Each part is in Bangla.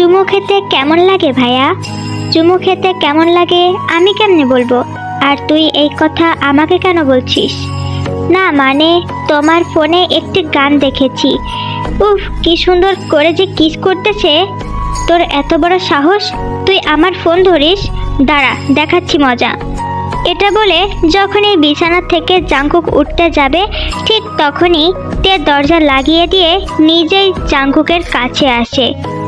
চুমু খেতে কেমন লাগে ভাইয়া? চুমু খেতে কেমন লাগে আমি কেমনে বলব? আর তুই এই কথা আমাকে কেন বলছিস? না মানে তোমার ফোনে একটি গান দেখেছি। উফ, কি সুন্দর করে যে কিস করতেছে। তোর এত বড় সাহস? তুই আমার ফোন ধরিস? দাঁড়া, দেখাচ্ছি মজা। এটা বলে যখনই বিছানা থেকে জাঙ্কুক উঠতে যাবে, ঠিক তখনই তে দরজা লাগিয়ে দিয়ে নিজেই জাঙ্কুকের কাছে আসে।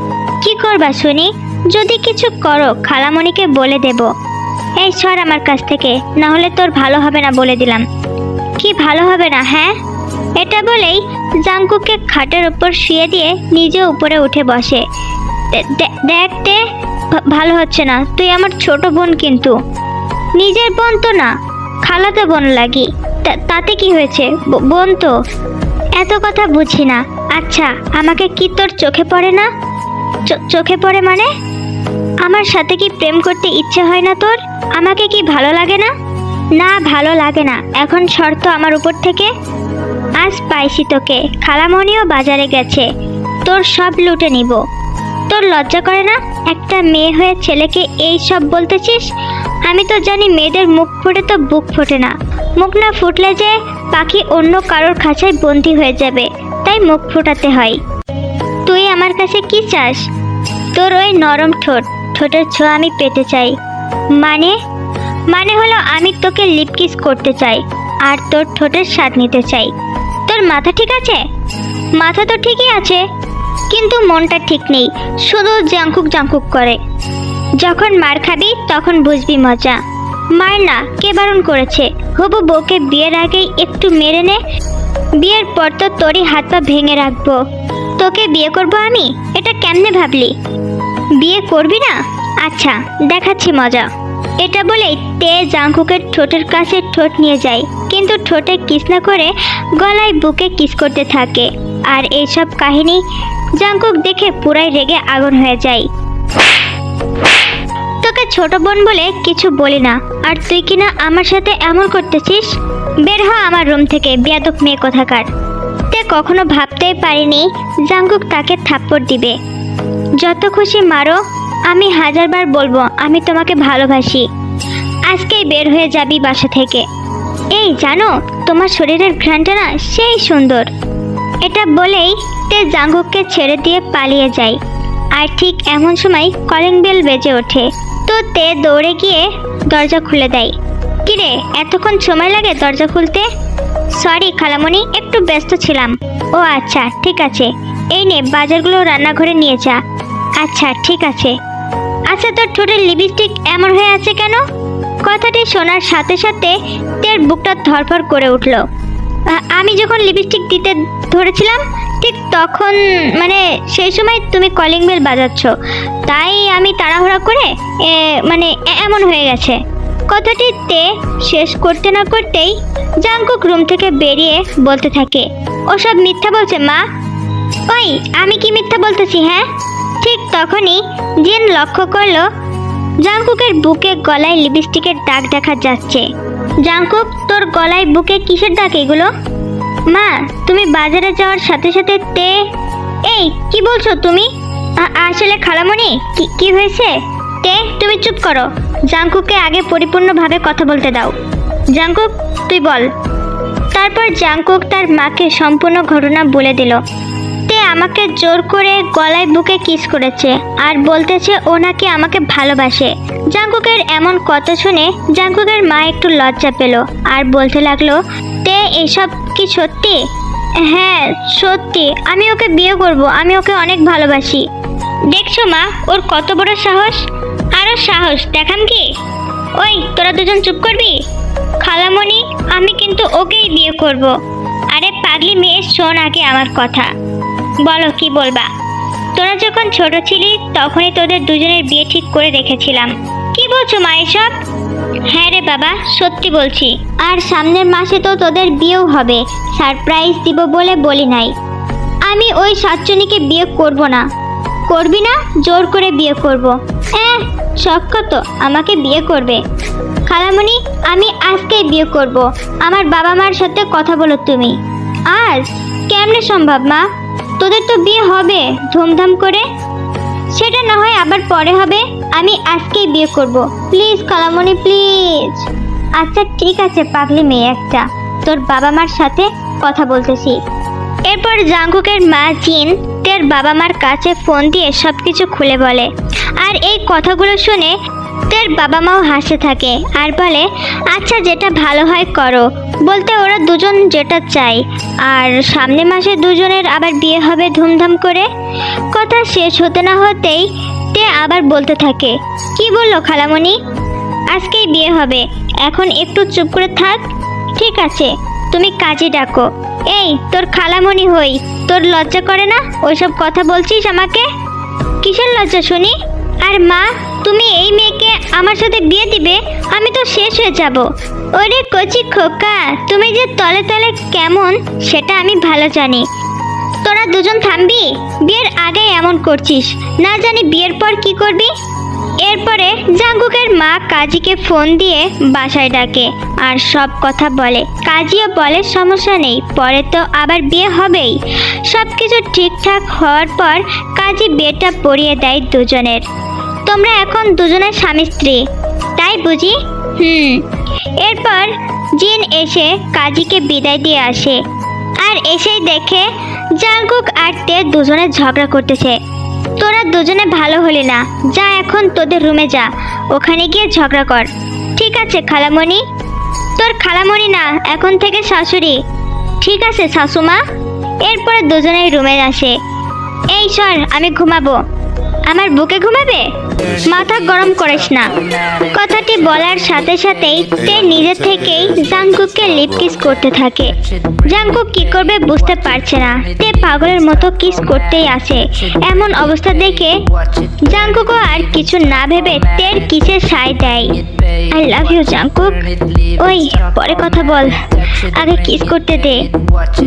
কি করবা শুনি? যদি কিছু করো, খালামণিকে বলে দেব। এই সর আমার কাছ থেকে না হলে তোর ভালো হবে না বলে দিলাম। কি ভালো হবে না হ্যাঁ? এটা বলেই জাঙ্কুকে খাটের উপর শুয়ে দিয়ে নিজে উপরে উঠে বসে। দে- দে- দেখ তে ভালো হচ্ছে না, তুই আমার ছোট বোন কিন্তু। নিজের বোন তো না, খালাতো বোন লাগি। তাতে কি হয়েছে? বোন তো? এত কথা বুঝি না। আচ্ছা আমাকে কি তোর চোখে পড়ে না? চোখে পড়ে মানে? আমার সাথে কি প্রেম করতে ইচ্ছে হয় না তোর? আমাকে কি ভালো লাগে না? না, ভালো লাগে না। এখন শর্ত আমার উপর থেকে। আজ পাইছি তোকে। খালামণিও বাজারে গেছে। তোর সব লুটে নিব। তোর লজ্জা করে না? একটা মেয়ে হয়ে ছেলেকে এই সব বলতেছিস? আমি তো জানি মেয়েদের মুখ ফুটে তো বুক ফোটে না। মুখ না ফুটলে যে পাখি অন্য কারোর খাঁচায় বন্দি হয়ে যাবে। তাই মুখ ফোটাতে হয়। তুই আমার কাছে কি চাস? তোর ওই নরম ঠোঁট, ঠোঁটের ছোঁয়া আমি পেতে চাই। মানে? মানে হলো আমি তোকে লিপ কিস করতে চাই, আর তোর ঠোঁটের স্বাদ নিতে চাই। তোর মাথা ঠিক আছে? মাথা তো ঠিকই আছে, কিন্তু মনটা ঠিক নেই, শুধু জাঙ্কুক জাঙ্কুক করে। যখন মার খাবি, তখন বুঝবি মজা। মার না, কে বারণ করেছে? হবু বউকে বিয়ের আগেই একটু মেরে নে, বিয়ের পর তো তোরই হাত পা ভেঙে রাখব। তোকে বিয়ে করব আমি এটা কেমনে ভাবলি? বিয়ে করবি না? আচ্ছা দেখাচ্ছি মজা। এটা বলেই তে জাঙ্কুকের ঠোঁটের কাছে ঠোঁট নিয়ে যায়। কিন্তু ঠোঁটে কিস না করে গলায় বুকে কিস করতে থাকে। আর এইসব কাহিনী জাঙ্কুক দেখে পুরাই রেগে আগুন হয়ে যায়। তোকে ছোট বোন বলে কিছু বলি না। আর তুই কিনা আমার সাথে এমন করতেছিস? বের হ আমার রুম থেকে বেয়াদক মেয়ে কোথাকার। কখনো ভাবতেই পারিনি জাঙ্কুক তাকে থাপ্পড় দিবে। যত খুশি মারো, আমি হাজারবার বলব, আমি তোমাকে ভালোবাসি। আজকেই বের হয়ে যাবি বাসা থেকে। এই জানো, তোমার শরীরের ঘ্রাণটা না সেই সুন্দর। এটা বলেই তে জাঙ্গুককে ছেড়ে দিয়ে পালিয়ে যায়। আর ঠিক এমন সময় কলিং বেল বেজে ওঠে। তো তে দৌড়ে গিয়ে দরজা খুলে দেয়। কিরে, এতক্ষণ সময় লাগে দরজা খুলতে? সরি খালামণি, একটু ব্যস্ত ছিলাম। ও আচ্ছা ঠিক আছে। এই নে, বাজারগুলো রান্নাঘরে নিয়ে যা। আচ্ছা ঠিক আছে। আচ্ছা তোর ঠোঁটের লিপস্টিক এমন হয়ে আছে কেন? কথাটি শোনার সাথে সাথে তের বুকটা ধরফর করে উঠল। আমি যখন লিপস্টিক দিতে ধরেছিলাম, ঠিক তখন মানে সেই সময় তুমি কলিং বেল বাজাচ্ছ। তাই আমি তাড়াহুড়া করে মানে এমন হয়ে গেছে। কথাটি তে শেষ করতে না করতেই জাঙ্কুক রুম থেকে বেরিয়ে বলতে থাকে, ওসব মিথ্যা বলছে মা? ওই, আমি কি মিথ্যা বলতেছি হ্যাঁ? ঠিক তখনই জিন লক্ষ্য করল জাঙ্কুকের বুকে গলায় লিপস্টিকের দাগ দেখা যাচ্ছে। জাঙ্কুক তোর গলায় বুকে কিসের দাগ এগুলো? মা, তুমি বাজারে যাওয়ার সাথে সাথে তে এই, কি বলছো তুমি? আসলে খালামণি, কি কি হয়েছে? তে, তুমি চুপ করো। জাঙ্কুককে আগে পরিপূর্ণভাবে কথা বলতে দাও। জাঙ্কুক তুই বল। তারপর জাঙ্কুক তার মাকে সম্পূর্ণ ঘটনা বলে দিল। তে আমাকে জোর করে গলায় বুকে কিস করেছে আর বলতেছে ও নাকি আমাকে ভালোবাসে। জাঙ্কুকের এমন কথা শুনে জাঙ্কুকের মা একটু লজ্জা পেল আর বলতে লাগল, তে, এসব কি সত্যি? হ্যাঁ সত্যি। আমি ওকে বিয়ে করব, আমি ওকে অনেক ভালোবাসি। দেখছ মা, ওর কত বড় সাহস? আরও সাহস দেখাম কি? ওই, তোরা দুজন চুপ করবি? খালামণি, আমি কিন্তু ওকেই বিয়ে করব। আরে পাগলি মেয়ে, শোন আগে আমার কথা। বলো, কি বলবা? তোরা যখন ছোট ছিলি, তখনই তোদের দুজনের বিয়ে ঠিক করে রেখেছিলাম। কি বলছো মা এসব? হ্যাঁ রে বাবা, সত্যি বলছি। আর সামনের মাসে তো তোদের বিয়েও হবে। সারপ্রাইজ দিব বলে বলি নাই। আমি ওই সাতজনীকে বিয়ে করব না। করবি না? জোর করে বিয়ে করব। হ্যাঁ শখ কত আমাকে বিয়ে করবে? খালামণি, আমি আজকেই বিয়ে করব। আমার বাবা মার সাথে কথা বলো তুমি। আজ কেমনে সম্ভব, মা? তোদের তো বিয়ে হবে, ধুমধাম করে। সেটা না হয় আবার পরে হবে। আমি আজকেই বিয়ে করব। প্লিজ, খালামণি, প্লিজ। আচ্ছা ঠিক আছে, পাগলি মেয়ে একটা। তোর বাবা মার সাথে কথা বলতেছি। এরপর জাঙ্কুকের মা জিন তের বাবা মার কাছে ফোন দিয়ে সব কিছু খুলে বলে। আর এই কথাগুলো শুনে তের বাবা মাও হাসে থাকে আর বলে আচ্ছা যেটা ভালো হয় করো। বলতে ওরা দুজন যেটা চাই আর সামনে মাসে দুজনের আবার বিয়ে হবে ধুমধাম করে। কথা শেষ হতে না হতেই তে আবার বলতে থাকে, কি বলল খালামণি? আজকেই বিয়ে হবে। এখন একটু চুপ করে থাক। ঠিক আছে, তুমি কাজে ডাকো। এই, তোর খালামণি হই। তোর লজ্জা করে না? ওইসব কথা বলছিস আমাকে? কিসের লজ্জা শুনি? আর মা, তুমি এই মেয়েকে আমার সাথে বিয়ে দিবে, আমি তো শেষ হয়ে যাব। ওরে কচি খোকা, তুমি যে তলে তলে কেমন, সেটা আমি ভালো জানি। তোরা দুজন থামবি? বিয়ের আগে এমন করছিস। না জানি বিয়ের পর কি করবি? এরপরে জাঙ্গুকের মা কাজীকে ফোন দিয়ে বাসায় ডাকে আর সব কথা বলে। কাজীও বলে, সমস্যা নেই, পরে তো আবার বিয়ে হবেই। সব কিছু ঠিকঠাক হওয়ার পর কাজী বিয়েটা পড়িয়ে দেয় দুজনের। তোমরা এখন দুজনের স্বামী স্ত্রী, তাই বুঝি? হুম। এরপর জিন এসে কাজীকে বিদায় দিয়ে আসে। আর এসেই দেখে জাঙ্কুক আর তে দুজনে ঝগড়া করতেছে। তোরা দুজনে ভালো হলি না। যা এখন তোদের রুমে যা, ওখানে গিয়ে ঝগড়া কর। ঠিক আছে, খালামণি? তোর খালামণি না, এখন থেকে শাশুড়ি। ঠিক আছে, শাশুমা? এরপরে দুজনেই রুমে আসে। এই সর আমি ঘুমাবো। আমার বুকে ঘুমাবে? মাথা গরম করিস না। কথাটি বলার সাথে সাথেই তে নিজে থেকেই জাংকুককে লিপ কিস করতে থাকে। জাংকুক কি করবে বুঝতে পারছে না। তে পাগলের মতো কিস করতেই আসে। এমন অবস্থা দেখে জাংকুকও আর কিছু না ভেবে তের কিসের সায় দেয়। আই লাভ ইউ জাংকুক ওই পরে কথা বল। আগে কিস করতে দে।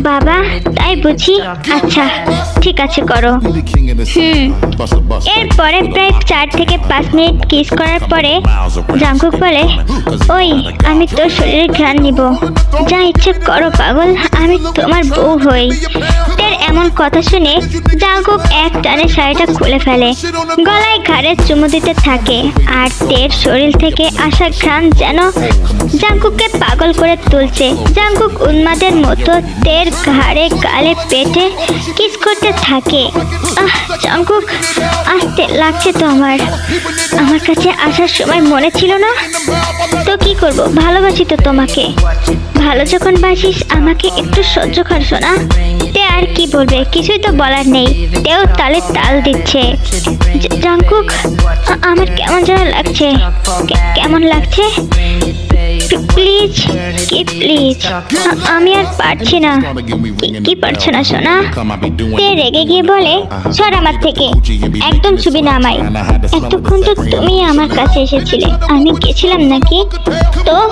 বাবা তাই বুঝি? আচ্ছা ঠিক আছে করো। হুম। এরপরে প্রায় চার থেকে পাঁচ মিনিট কিস করার পরে জাঙ্কুক বলে, ওই, আমি তোর শরীরে ঘ্রাণ নিব। যা ইচ্ছে করো, পাগল। আমি তোমার বউ হই। এমন কথা শুনে জাঙ্কুক এক টানে শাড়িটা খুলে ফেলে। গলায় ঘাড়ে চুমু দিতে থাকে আর তের শরীর থেকে আসা ঘ্রাণ যেন জাঙ্কুককে পাগল করে তুলছে। জাঙ্কুক উন্মাদের মতো তের ঘাড়ে গালে পেটে কিস করতে থাকে। আহ, জাঙ্কুক আসতে লাগছে তো আমার। আমার কাছে আসার সময় মনে ছিল না। তো কি করব? ভালোবাসি তো তোমাকে। ভালো যখন বাসিস, আমাকে একটু সহ্য কর শোনা তে আর কি বলবে? কিছুই তো বলার নেই। তেও তালে তাল দিচ্ছে। জাংকুক আমার কেমন যেন লাগছে। কেমন লাগছে? প্লিজ কি প্লিজ আমি আর পারছি না। কি- পারছ না শোনা তে রেগে গিয়ে বলে, সর আমার থেকে। একদম ছবি না আমায়। এতক্ষণ তো তুমি আমার কাছে এসেছিলে। আমি গেছিলাম নাকি? তো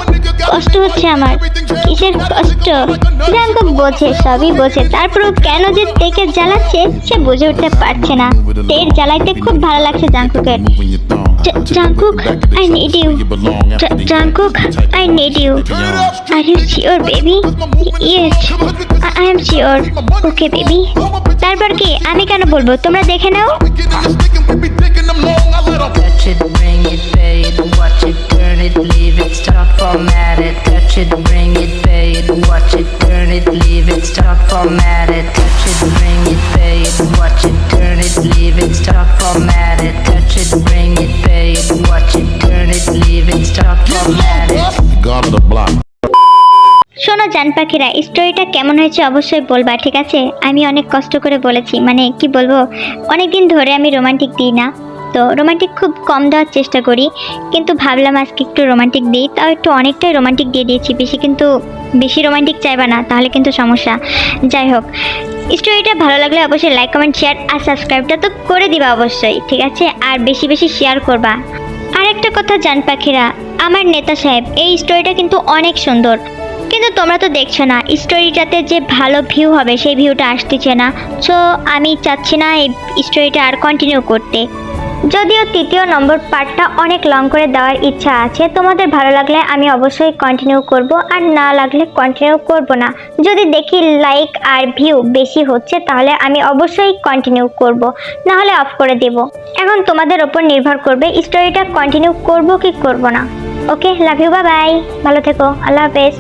কষ্ট হচ্ছে আমার। কিসের কষ্ট? জাঙ্কু বোঝে, সবই বোঝে। তারপরেও কেন যে তেকে জ্বালাচ্ছে, সে বুঝে উঠতে পারছে না। তের জ্বালাইতে খুব ভালো লাগছে জাঙ্কুকের J- Jungkook, I need you. J- Jungkook, I need you. Are you sure, baby? Yes, I, I am sure. Okay, baby. তারপর কি আমি কেন বলব তোমরা দেখে নাও Touch it, bring it, pay it, watch it, turn it, leave it, stop, format it. Touch it, bring it, pay it, watch it, turn it, leave it, stop, format it. জান পাখিরা স্টোরিটা কেমন হয়েছে অবশ্যই বলবা, ঠিক আছে? আমি অনেক কষ্ট করে বলেছি মানে কি বলব? অনেক দিন ধরে আমি রোমান্টিক দিই না। তো রোমান্টিক খুব কম দেওয়ার চেষ্টা করি, কিন্তু ভাবলাম আজকে একটু রোমান্টিক দিই, তাও একটু অনেকটাই রোমান্টিক দিয়ে দিয়েছি, বেশি কিন্তু, বেশি রোমান্টিক চাইবা না, তাহলে কিন্তু সমস্যা। যাই হোক স্টোরিটা ভালো লাগলে অবশ্যই লাইক কমেন্ট শেয়ার আর সাবস্ক্রাইবটা তো করে দিবা অবশ্যই, ঠিক আছে? আর বেশি বেশি শেয়ার করবা। আর একটা কথা জান পাখিরা, আমার নেতা সাহেব, এই স্টোরিটা কিন্তু অনেক সুন্দর। কিন্তু তোমরা তো দেখছ না স্টোরিটাতে যে ভালো ভিউ হবে সেই ভিউটা আসতেছে না। সো আমি চাচ্ছি না এই স্টোরিটা আর কন্টিনিউ করতে। যদিও তৃতীয় নম্বর পার্টটা অনেক লং করে দেওয়ার ইচ্ছা আছে, তোমাদের ভালো লাগলে আমি অবশ্যই কন্টিনিউ করব আর না লাগলে কন্টিনিউ করব না। যদি দেখি লাইক আর ভিউ বেশি হচ্ছে, তাহলে আমি অবশ্যই কন্টিনিউ করব না হলে অফ করে দেব। এখন তোমাদের ওপর নির্ভর করবে স্টোরিটা কন্টিনিউ করব কি করব না। Okay love you bye bye ভালো থেকো, আল্লাহ হাফেজ।